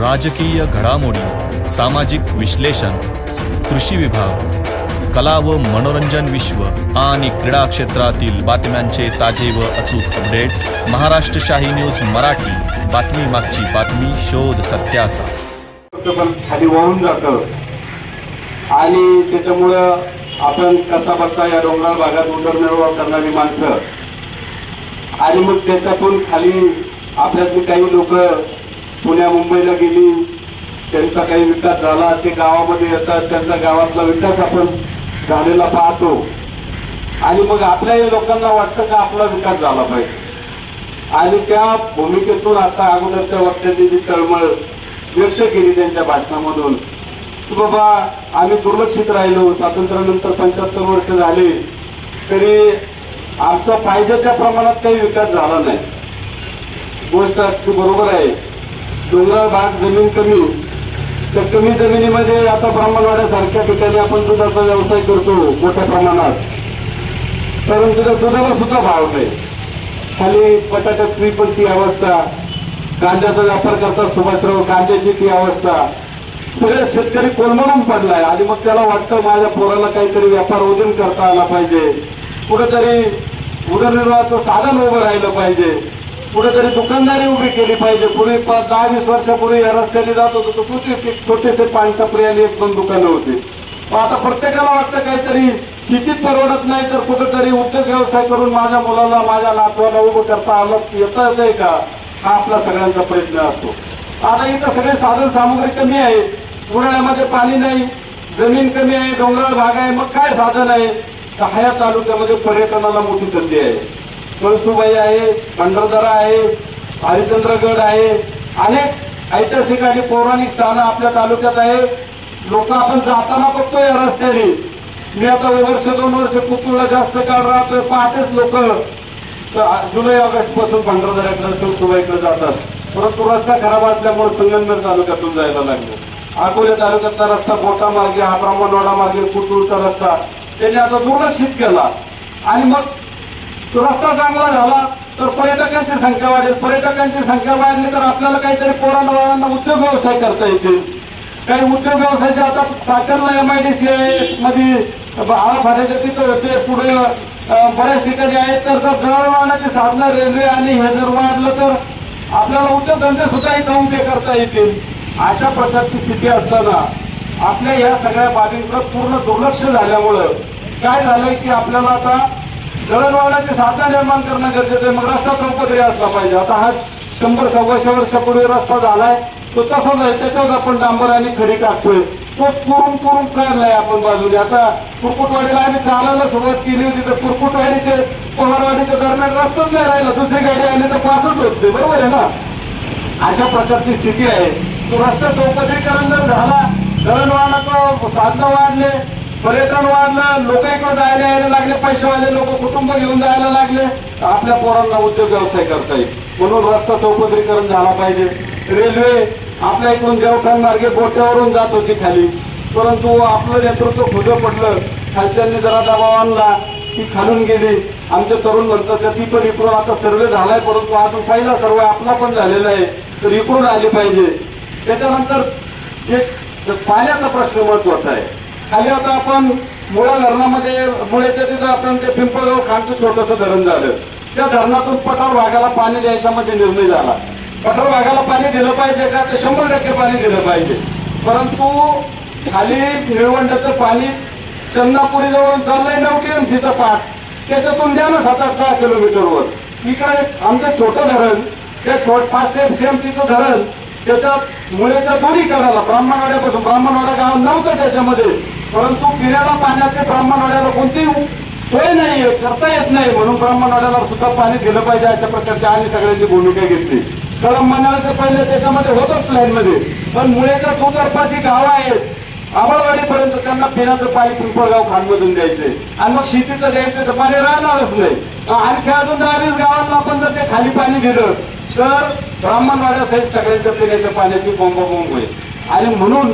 राजकीय घडामोडी सामाजिक विश्लेषण कृषी विभाग कला व मनोरंजन विश्व आणि क्रीडा क्षेत्रातील बातम्यांचे ताजे व अचूक अपडेट्स महाराष्ट्रशाही न्यूज मराठी बातमी मागची बातमी शोध सत्याचा. खाली वाहून जातं. आणि त्याच्यामुळं आपण कसा बसता या डोंगराळ भागात उदरनिर्वाह करणारी माणसं. आणि मग त्याच्यातून खाली आपल्यातली काही लोक पुण्या मुंबईला गेली. त्यांचा काही विकास झाला ते गावामध्ये येतात त्यांचा गावातला विकास आपण झालेला पाहतो. आणि मग आपल्याही लोकांना वाटतं का आपला विकास झाला पाहिजे? आणि त्या भूमिकेतून आता अगोदरच्या वक्त्यांनी जी तळमळ व्यक्त केली त्यांच्या भाषणामधून की बाबा आम्ही दुर्लक्षित राहिलो स्वातंत्र्यानंतर पंच्याहत्तर वर्ष झाली तरी आमचा पाहिजे त्या प्रमाणात काही विकास झाला नाही. गोष्ट अगदी बरोबर आहे. डोंगराळ भाग जमीन कमी. त्या कमी जमिनीमध्ये आता ब्राह्मणवाड्यासारख्या ठिकाणी आपण दुधाचा व्यवसाय करतो मोठ्या प्रमाणात. परंतु त्या दुधाला सुद्धा भाव नाही. खाली बटाट्याची पण ती अवस्था कांद्याचा व्यापार करतात सुभाषराव कांद्याची ती अवस्था. सगळे शेतकरी कोलमडून पडलाय आणि मग त्याला वाटतं माझ्या पोराला काहीतरी व्यापार वजन करता आला पाहिजे. कुठेतरी उदरनिर्वाहाचं साधन उभं राहिलं पाहिजे. कुठेतरी दुकानदारी उभी केली पाहिजे. पूर्वी पाच दहा वीस वर्षापूर्वी या रस्त्याने जात होतो तर छोटेसे पान टपरी आणि एक दोन दुकानं होती. मग आता प्रत्येकाला वाटतं काहीतरी शेतीत परवडत नाही तर कुठेतरी उद्योग व्यवसाय करून माझ्या मुलाला माझ्या नातवाला उभं करता आलं येता येतंय का? हा आपला सगळ्यांचा प्रयत्न असतो. आता इथं सगळे साधन सामुग्री कमी आहे. उन्हाळ्यामध्ये पाणी नाही जमीन कमी आहे डोंगराळ भाग आहे. मग काय साधन आहे? तर हया तालुक्यामध्ये पर्यटनाला मोठी संधी आहे. कळसुबाई आहे भंडारदरा आहे हरिश्चंद्रगड आहे. अनेक ऐतिहासिक आणि पौराणिक स्थानं आपल्या तालुक्यात आहे. लोक आपण जाताना बघतो या रस्त्याने. मी आता वर्ष दोन वर्ष कुतूरला जास्त काळ राहतोय पाहतेच लोक जुलै ऑगस्टपासून पंढरदऱ्याकडे कळसुबाईकडे जातात परंतु रस्ता खराब असल्यामुळे संगमनेर तालुक्यातून जायला लागलो. अकोले तालुक्यातला रस्ता बोटा मार्गे हा ब्राह्मणवाडा मार्गे कुतूरचा रस्ता. त्यांनी आता दुर्लक्षित केला. आणि मग रस्ता चांगला झाला तर पर्यटकांची संख्या वाढेल. पर्यटकांची संख्या वाढली तर आपल्याला काहीतरी पोरांना बाळांना उद्योग व्यवसाय करता येतील. काही उद्योग व्यवसायाचे आता साचरला एम आय डी सी मध्ये आळाफाट्याच्या तिथं होते. पुढे बऱ्याच ठिकाणी आहेत. तर जर जळवाहनाची साधनं रेल्वे आणि हे जर वाढलं तर आपल्याला उद्योगधंदे सुद्धा इथं उभे करता येतील. अशा प्रकारची स्थिती असताना आपल्या या सगळ्या बाबींकडे पूर्ण दुर्लक्ष झाल्यामुळं काय झालंय की आपल्याला आता दळणवळणाची साधना निर्माण करणं गरजेचं आहे. मग रस्ता चौपदरी असला पाहिजे. आता हा शंभर सव्वाशे वर्षापूर्वी रस्ता झालाय. तो तसाच आहे. त्याच्यावर आपण डांबर आणि खडी टाकतोय. तो पुरून पुरून नाही आपण बाजूने. आता कुरकुटवाडीला आम्ही चालायला सुरुवात केली होती तर कुरकुटवाडी ते पवारवाडीच्या दरम्यान रस्ताच नाही राहिला. दुसरी गाडी आली तर पासच होते बरोबर आहे ना? अशा प्रकारची स्थिती आहे. तो रस्ता चौपदरीकरण जर झाला दळणवाहनाचं साधनं वाढले पर्यटन वाढलं लोक इकडे जायला यायला लागले पैसेवाले लोक कुटुंब घेऊन जायला लागले. तर आपल्या पोरांना उद्योग व्यवसाय करता येईल. म्हणून रस्ता चौपदरीकरण झाला पाहिजे. रेल्वे आपल्या इकडून देवठाण मार्गे गोट्यावरून जात होती खाली. परंतु आपलं नेतृत्व खुदं पडलं. खालच्यांनी जरा दबाव आणला ती खालून गेली. आमचे तरुण म्हणतात का ती पण इकडून आता सर्वे झालाय परंतु अजून पहिला सर्वे आपला पण झालेला आहे. तर इकडून आली पाहिजे. त्याच्यानंतर एक पाण्याचा प्रश्न महत्त्वाचा आहे. खाली आता आपण मुळा धरणामध्ये मुळेच्या तिथं आपण ते पिंपळगाव खानचं छोटंसं धरण झालं. त्या धरणातून पठार भागाला पाणी द्यायचा म्हणजे निर्णय झाला. पठार भागाला पाणी दिलं पाहिजे का? तर शंभर टक्के पाणी दिलं पाहिजे. परंतु खाली निळवंडाचं पाणी चन्नापुरी जवळून चाललंय नऊ टीएमसीचं पाठ त्याच्यातून द्या ना सात आठ दहा किलोमीटरवर. इकडे आमचं छोटं धरण त्या छोट पाचशे सीएमसीचं धरण त्याच्या मुळेच्या दोन्ही कडाला ब्राह्मणवाड्यापासून ब्राह्मणवाडा गाव नव्हतं त्याच्यामध्ये. परंतु पिण्याला पाण्याचे ब्राह्मणवाड्याला कोणतीही सोय नाहीये करता येत नाही म्हणून ब्राह्मणवाड्याला सुद्धा पाणी दिलं पाहिजे अशा प्रकारची आणि सगळ्यांची भूमिका घेतली. कळम म्हणायचं पहिले त्याच्यामध्ये होतच प्लॅनमध्ये. पण मुळेच्या दुतर्फाची गावं आहेत. आंबळवाडीपर्यंत त्यांना पिण्याचं पाणी पिंपळगाव खानमधून द्यायचंय. आणि मग शेतीचं द्यायचं तर पाणी राहणारच नाही. आणखी अजून दहा वीस गावांना आपण जर ते खाली पाणी दिलं तर ब्राह्मणवाड्यासहित सगळ्यांच्या पिण्याच्या पाण्याची बोंब बोंब होईल. आणि म्हणून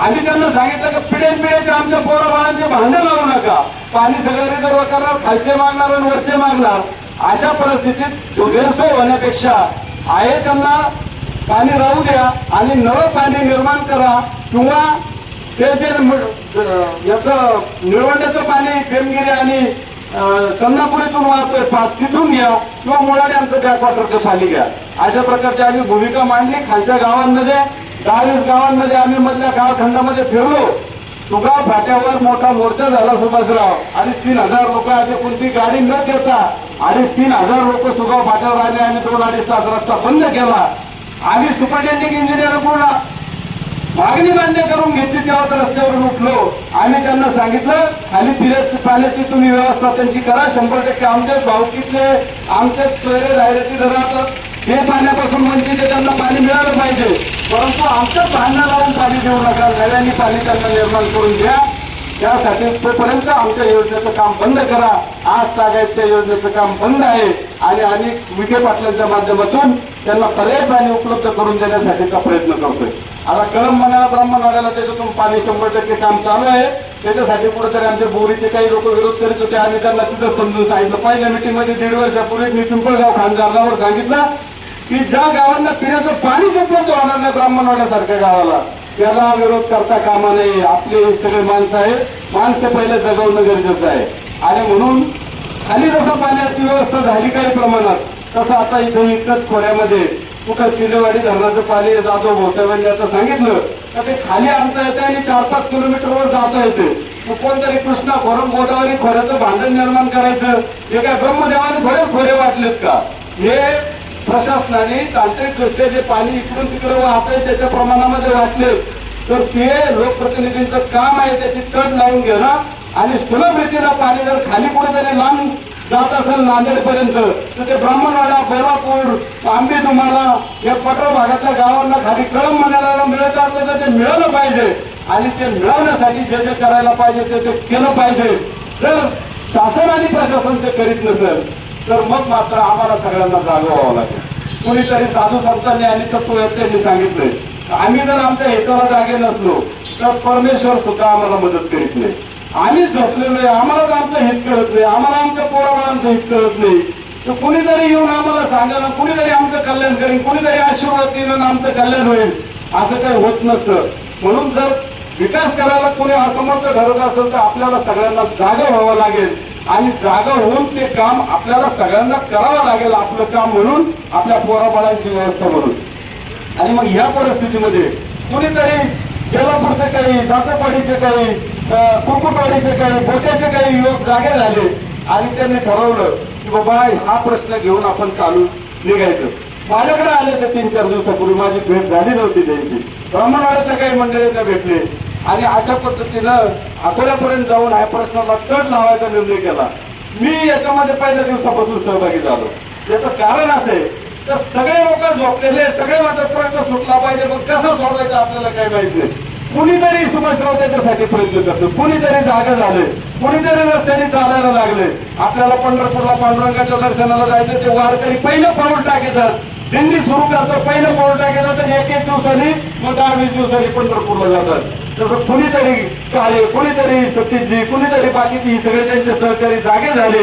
आम्ही त्यांना सांगितलं की पिढ्या पिढ्याचे आमच्या पोरा भांडे भांडण लावू नका. पाणी सगळं रिझर्व करणार खालचे मागणार आणि वरचे मागणार. अशा परिस्थितीत तो गैरसोय होण्यापेक्षा आहे त्यांना पाणी राहू द्या आणि नवं पाणी निर्माण करा किंवा ते जे याचं निळवंड्याचं पाणी पेमगिरी आणि चंद्रपुरीतून वाहतोय पाच. तिथून घ्या किंवा मुळाने आमचं बॅकवॉटरचं खाली घ्या. अशा प्रकारची आम्ही भूमिका मांडली. खालच्या गावांमध्ये दहा वीस गावांमध्ये आम्ही मधल्या गावखंडामध्ये फिरलो. सुगाव फाट्यावर मोठा मोर्चा झाला सुभाषराव. अडीच तीन हजार लोक आधी कोणती गाडी न देता अडीच तीन हजार लोक सुगाव फाट्यावर आले आणि दोन अडीच तास रस्ता बंद केला. आम्ही सुपरिटेंडिंग इंजिनियर पूर्ण मागणी मान्य करून घेतली तेव्हाच रस्त्यावरून उठलो. आम्ही त्यांना सांगितलं आणि पिण्याची पाण्याची तुम्ही व्यवस्था त्यांची करा. शंभर टक्के आमचे भावकीतले आमचे सोयरे जाहिराती धरात हे पाण्यापासून वंचित ते त्यांना पाणी मिळालं पाहिजे. परंतु आमचं भांडणं लावून पाणी देऊ नका. नव्याने पाणी त्यांना निर्माण करून द्या. त्यासाठी तोपर्यंत आमच्या योजनेचं काम बंद करा. आज तागायच्या योजनेचं काम बंद आहे. आणि आम्ही विखे पाटलांच्या माध्यमातून त्यांना पर्याय पाणी उपलब्ध करून देण्यासाठीचा प्रयत्न करतोय? आता कळम मनाला म्हणाला त्याच्यातून पाणी शंभर टक्के काम चालू आहे. त्याच्यासाठी कुठेतरी आमच्या बोरीचे काही लोक विरोध करीत होते. आम्ही त्यांना तिथं समजून सांगितलं. पहिल्या मिटिंगमध्ये दीड वर्षापूर्वी मी पिंपळगाव खानदारनावर सांगितलं की ज्या गावांना पिण्याचं पाणीच उपलब्ध होणार नाही ब्राह्मणवाड्यासारख्या गावाला त्याला विरोध करता कामा नये. आपले सगळे माणसं आहेत. माणसं पहिले जगवणं गरजेचं आहे. आणि म्हणून खाली जसं पाण्याची व्यवस्था झाली काही प्रमाणात तसं आता इथं इथंच खोऱ्यामध्ये कुठं चिलेवाडी धरणाचं पाणी जातो भोसाव्यांनी आता सांगितलं तर ते खाली आणता येते आणि चार पाच किलोमीटरवर जाता येते. मग कोणतरी कृष्णा खोरम गोदावरी खोऱ्याचं भांडण निर्माण करायचं हे काय ब्रह्मदेवाने थोडे खोरे वाटलेत का? हे प्रशासनाने तांत्रिकदृष्ट्या जे पाणी इकडून तिकडे वाहत आहे त्याच्या प्रमाणामध्ये वाटले तर ते लोकप्रतिनिधींचं काम आहे त्याची तट लावून घेणं आणि सुलभ रीतीनं पाणी जर खाली कुठेतरी लांब जात असेल नांदेड पर्यंत तर ते ब्राह्मणवाडा कोल्हापूर आंबे तुम्हाला या पटोळ भागातल्या गावांना खाली कळम म्हणायला मिळत असलं तर ते मिळालं पाहिजे. आणि ते मिळवण्यासाठी जे जे करायला पाहिजे ते ते केलं पाहिजे. जर शासन आणि प्रशासन ते करीत नसेल तर मग मात्र आम्हाला सगळ्यांना जागं व्हावं लागेल. कुणीतरी साधू संतांनी आणि तत्ववेत्यांनी सांगितलंय आम्ही जर आमच्या हेतूला जागे नसलो तर परमेश्वर सुद्धा आम्हाला मदत करीत नाही. आम्ही झोपलेलो आहे आम्हालाच आमचं हित कळत नाही आम्हाला आमच्या पोराबाळांचं हित कळत नाही तर कुणीतरी येऊन आम्हाला सांगा ना कुणीतरी आमचं कल्याण करेन कुणीतरी आशीर्वाद देईल आणि आमचं कल्याण होईल. असं काही होत नसतं. म्हणून जर विकास करायला कोणी असमर्थ ठरत असेल तर आपल्याला सगळ्यांना जागा व्हावं लागेल. आणि जागा होऊन ते काम आपल्याला सगळ्यांना करावं लागेल आपलं काम म्हणून आपल्या पोराबाळांची व्यवस्था म्हणून. आणि मग ह्या परिस्थितीमध्ये कुणीतरी जलापूरचे काही जातपाडीचे काही कुकुटवाडीचे काही बोट्याचे काही युवक जागे झाले आणि त्यांनी ठरवलं की बाबा हा प्रश्न घेऊन आपण चालू निघायचं. माझ्याकडे आले ते तीन चार दिवसापूर्वी माझी भेट झाली नव्हती त्यांची. ब्राह्मणवाड्याच्या काही मंडळींना भेटले. आणि अशा पद्धतीनं अकोल्यापर्यंत जाऊन हा प्रश्नाला तड लावायचा निर्णय केला. मी याच्यामध्ये पहिल्या दिवसापासून सहभागी झालो. याचं कारण असं आहे तर सगळे लोक झोपलेले सगळे माझ्यापर्यंत प्रयत्न सुटला पाहिजे पण कसं सोडवायचं आपल्याला काही माहीत नाही. कुणीतरी सुभाषराव त्याच्यासाठी प्रयत्न करतो. कुणीतरी जागा झाले कुणीतरी रस्त्याने चालायला लागले. आपल्याला पंढरपूरला पांडुरंगाच्या दर्शनाला जायचं ते वारकरी पहिलं पाऊल टाकेतात दिंडी सुरू करतात पहिलं पाऊल टाकेतात तर एक एक दिवसांनी मग दहा वीस दिवसांनी पंढरपूरला जातात. तसं कुणीतरी काळे कुणीतरी सतीशजी कुणीतरी बाकीची ही सगळे त्यांचे सहकारी जागे झाले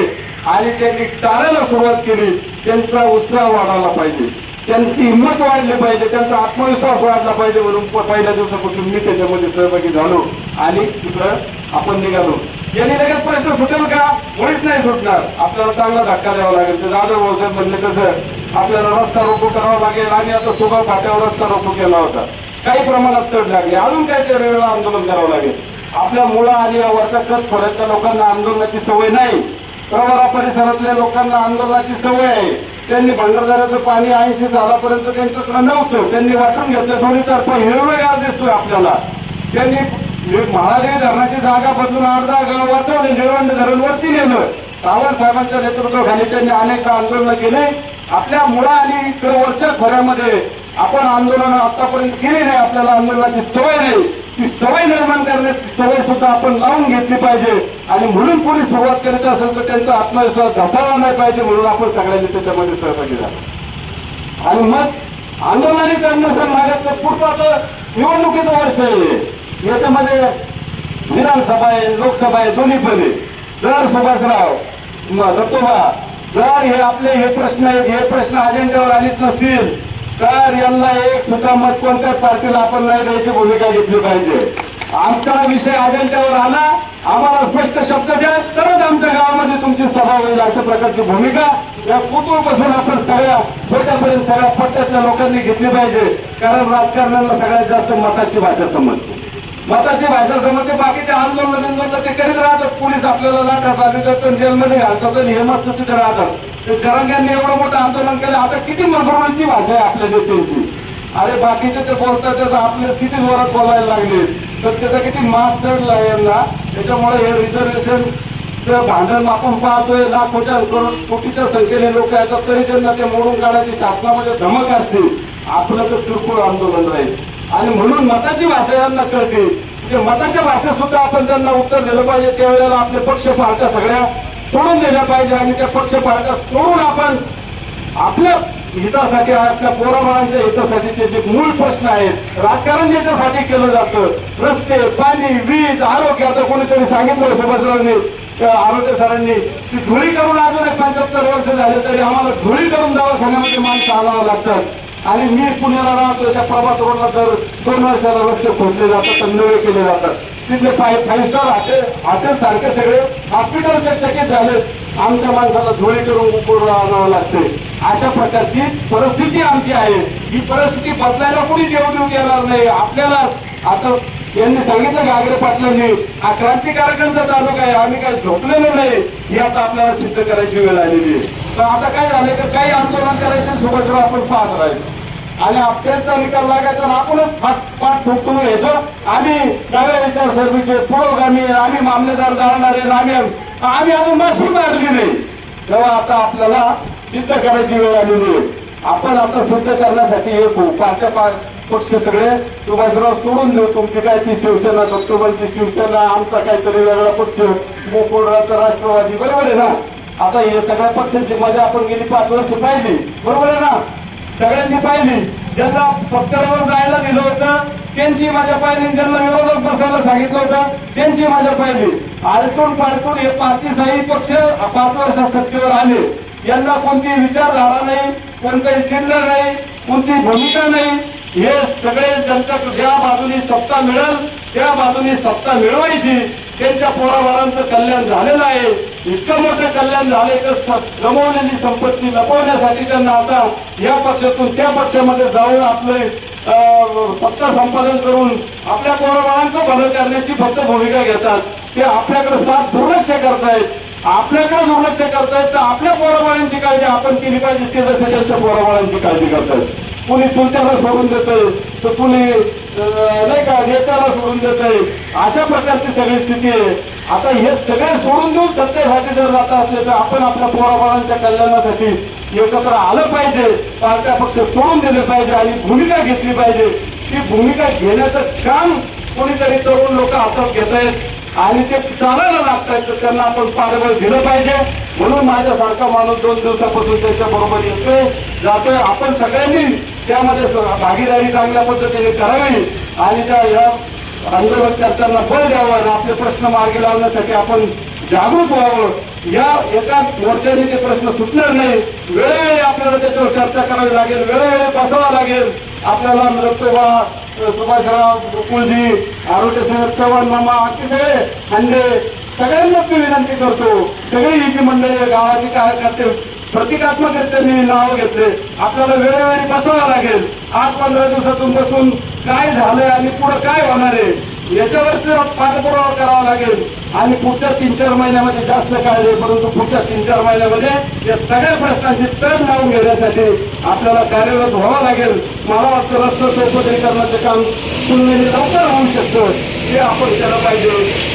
आणि त्यांनी चालायला सुरुवात केली. त्यांचा उत्साह वाढायला पाहिजे. त्यांची हिंमत वाढली पाहिजे. त्यांचा आत्मविश्वास वाढला पाहिजे म्हणून पहिल्या दिवसापासून मी त्याच्यामध्ये सहभागी झालो. आणि तिकडं आपण निघालो. यांनी लगेच प्रश्न सुटेल का? मुळीच नाही सुटणार. आपल्याला चांगला धक्का द्यावा लागेल. ते जाधव भाऊसाहेब म्हणले तसं. आपल्याला रस्ता रोको करावा लागेल आणि आता सुगाव फाट्यावर रस्ता रोको केला होता. काही प्रमाणात तड लागली. अजून काही ते वेळेला आंदोलन करावं लागेल. आपल्या मुळा आणि या कस खोऱ्यातल्या लोकांना आंदोलनाची सवय नाही. प्रवरा परिसरातल्या लोकांना आंदोलनाची सवय आहे. त्यांनी भंडारदऱ्याचं पाणी ऐंशी सालापर्यंत त्यांच्याकडे नव्हतं. त्यांनी वाटून घेतलं. दोन्ही तर्फ हिरवेगार दिसतोय आपल्याला. त्यांनी महाराजांनी धरणाची जागा बदलून अर्धा गाव वाचवले निळवंड धरण वरती नेलं. सावंत साहेबांच्या नेतृत्वाखाली त्यांनी अनेक आंदोलन केले. आपल्या मुळा आणि इकडे वरच्या खोऱ्यामध्ये आपण आंदोलन आतापर्यंत केली नाही. आपल्याला आंदोलनाची सवय नाही. ती सवय निर्माण करण्याची सवय सुद्धा आपण लावून घेतली पाहिजे. आणि म्हणून कोणी सुरुवात करीत असेल तर त्यांचा आत्मविश्वास घसावा नाही पाहिजे म्हणून आपण सगळ्यांनी त्याच्यामध्ये सहभागी झालो. आणि मग आंदोलनाने करण्याचा माझ्या पुढचं आता निवडणुकीचं वर्ष आहे. याच्यामध्ये विधानसभा आहे लोकसभा आहे दोन्ही पण आहे. जर सुभाषराव दत्तोबा जर हे आपले हे प्रश्न आहेत हे प्रश्न अजेंड्यावर आलीच नसतील तर यांना एक सुद्धा मत कोणत्याच पार्टीला आपण नाही द्यायची भूमिका घेतली पाहिजे. आमचा विषय अजेंड्यावर आला आम्हाला स्पष्ट शब्द द्या तरच आमच्या गावामध्ये तुमची सभा होईल अशा प्रकारची भूमिका. या कुटुंबापासून आपण सगळ्या छोट्यापर्यंत सगळ्या पट्ट्यातल्या लोकांनी घेतली पाहिजे कारण राजकारण्यांना सगळ्यात जास्त मताची भाषा समजते. मताची भाषा समजते बाकीचे आंदोलन बिंदोलन ते करीत राहतात. पोलीस आपल्याला लाटा चालू करतात जेलमध्ये घालतात आणि हे मस्त तिथे राहतात. ते जरांग्यांनी एवढं मोठं आंदोलन केलं आता किती मधुराची भाषा आहे आपल्या नेत्यांची अरे बाकीचे ते बोलतात त्याचं आपले किती जोरात बोलायला लागले. तर त्याचा किती मास चढला यांना. त्याच्यामुळे हे रिझर्वेशन भांडण आपण पाहतोय. लाखोच्या कोटीच्या संख्येने लोक येतात तरी त्यांना ते मोडून काढायची शासनामध्ये धमक असते. आपलं तर किरकोळ आंदोलन राहील. आणि म्हणून मताची भाषा यांना कळते. म्हणजे मताच्या भाषेत सुद्धा आपण त्यांना उत्तर दिलं पाहिजे. त्यावेळेला आपले पक्ष पार्ट्या सगळ्या सोडून दिल्या पाहिजे आणि त्या पक्ष पार्ट्या सोडून आपण आपल्या हितासाठी आपल्या पोराबाळांच्या हितासाठीचे जे मूळ प्रश्न आहेत राजकारण ज्याच्यासाठी केलं जातं रस्ते पाणी वीज आरोग्य आता कोणीतरी सांगितलं सुभाषरावांनी त्या आरोग्य सरांनी ती धुळी करून अजून एक पंच्याहत्तर वर्ष झाले तरी आम्हाला धुळी करून दवाखान्यामध्ये माणसं आणावं लागतात. आणि मी पुण्याला राहतो त्या प्रभात रोडला तर दोन वर्षाला रस्ते खोदले जातात तर नवे केले जातात. तिथले five five star hotel hotel सारखे सगळे हॉस्पिटल चकित झाले. आमच्या माणसाला धुळे करून उपोर आणावं लागते. अशा प्रकारची परिस्थिती आमची आहे. ही परिस्थिती बदलायला कुणी देऊ देऊ येणार नाही. आपल्याला आता यांनी सांगितलं गागरे पाटलांनी हा क्रांतिकारकांचा तालुका आहे आम्ही काही झोपलेलो नाही. ही आता आपल्याला सिद्ध करायची वेळ आलेली आहे. तर आता काय झालं तर काही आंदोलन करायचं सोबत आपण पाहत राहायचं. आणि आपल्याचा निकाल लागायचा आपणच पाठ पाठ ठोकून घ्यायचो. आम्ही नव्या विचारसरणीचे पुरोगामी आम्ही मामलेदार जाणणारे आणि आम्ही आम्ही अजून माशी मारली नाही. तेव्हा आता आपल्याला सिद्ध करायची वेळ आलेली आहे. आपण आता सिद्ध करण्यासाठी एक होऊ पक्ष सगळे सुभाषराव सोडून देऊ तुमची काय ती शिवसेना दत्तोबांची शिवसेना आमचा काहीतरी वेगळा पक्ष मोकोडराचा राष्ट्रवादी बरोबर आहे ना? आता हे सगळ्या पक्षांची मजा आपण गेली पाच वर्ष पाहिली. बरोबर आहे ना? सगळ्यांनी पाहिली ज्यांना सत्तरवर जायला दिलं होतं त्यांची माझ्या पाहिली ज्यांना विरोधक बसायला सांगितलं होतं त्यांची माझ्या पाहिली आलटून पालटून हे पाचही साई पक्ष पाच वर्ष सत्तेवर आले. यांना कोणती विचारधारा नाही कोणताही चिन्ह नाही कोणती भूमिका नाही. हे सगळे ज्यांच्या ज्या बाजूनी सत्ता मिळेल त्या बाजूनी सत्ता मिळवायची. त्यांच्या पोराबारांचं कल्याण झालेलं आहे. इतकं मोठं कल्याण झालंय तर स- संपत्ती लपवण्यासाठी त्यांना आता या पक्षातून त्या पक्षामध्ये जाऊन आपले सत्ता संपादन करून आपल्या पोराबाळांचं भलं करण्याची फक्त भूमिका घेतात. ते आपल्याकडे साथ दुर्लक्ष करतायत. आपल्याकडे दुर्लक्ष करतायत तर आपल्या पोराबाळांची काळजी आपण केली पाहिजे. ते जसे त्यांच्या पोराबाळांची काळजी करतायत. कुणी चुलत्याला सोडून देतंय तर कुणी नाही का नेत्याला सोडून देतंय अशा प्रकारची सगळी स्थिती आहे. आता हे सगळे सोडून देऊन सत्तेसाठी जर जात असले तर आपण आपल्या पोराबाळांच्या कल्याणासाठी एकत्र आलं पाहिजे. पार्ट्या पक्ष सोडून दिले पाहिजे आणि भूमिका घेतली पाहिजे. ती भूमिका घेण्याचं काम कोणीतरी तरुण लोक हातात घेत आहेत आणि ते चालायला लागतात. तर त्यांना आपण पाठबळ दिलं पाहिजे. म्हणून माझ्यासारखा माणूस दोन दिवसापासून त्याच्या बरोबर येतोय. जातोय. आपण सगळ्यांनी त्यामध्ये भागीदारी चांगल्या पद्धतीने करावी आणि त्या या आंदोलन करताना बळ द्यावं आणि आपले प्रश्न मार्गी लावण्यासाठी आपण जागृत व्हावं. या एका मोर्चाने ते प्रश्न सुटणार नाही. वेळोवेळी आपल्याला त्याच्यावर चर्चा करावी लागेल वेळोवेळी बसावं लागेल. आपल्याला नृत्यवा सुभाषराव कुलजी आरोग्य साहेब चव्हाण मामा बाकी सगळे हंडे सगळ्यांना मी विनंती करतो. सगळी ही जी मंडळी गावाची काय करते प्रतिकात्मक त्यांनी नाव घेतले. आपल्याला वेळोवेळी बसावं लागेल. आठ पंधरा दिवसातून बसून काय झालंय आणि पुढं काय होणार आहे याच्यावरच पाठपुरावा करावा लागेल. आणि पुढच्या तीन चार महिन्यामध्ये जास्त काळ आहे परंतु पुढच्या तीन चार महिन्यामध्ये या सगळ्या प्रश्नांची तड लावून घेण्यासाठी आपल्याला कार्यरत व्हावं लागेल. मला वाटतं रस्ते चौपदरीकरणाचं काम तुलनेने लवकर होऊ शकतं. हे आपण केलं पाहिजे.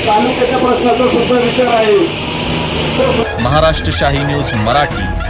तालुक्याच्या प्रश्नाचा सुद्धा विचार आहे. महाराष्ट्र शाही न्यूज मराठी.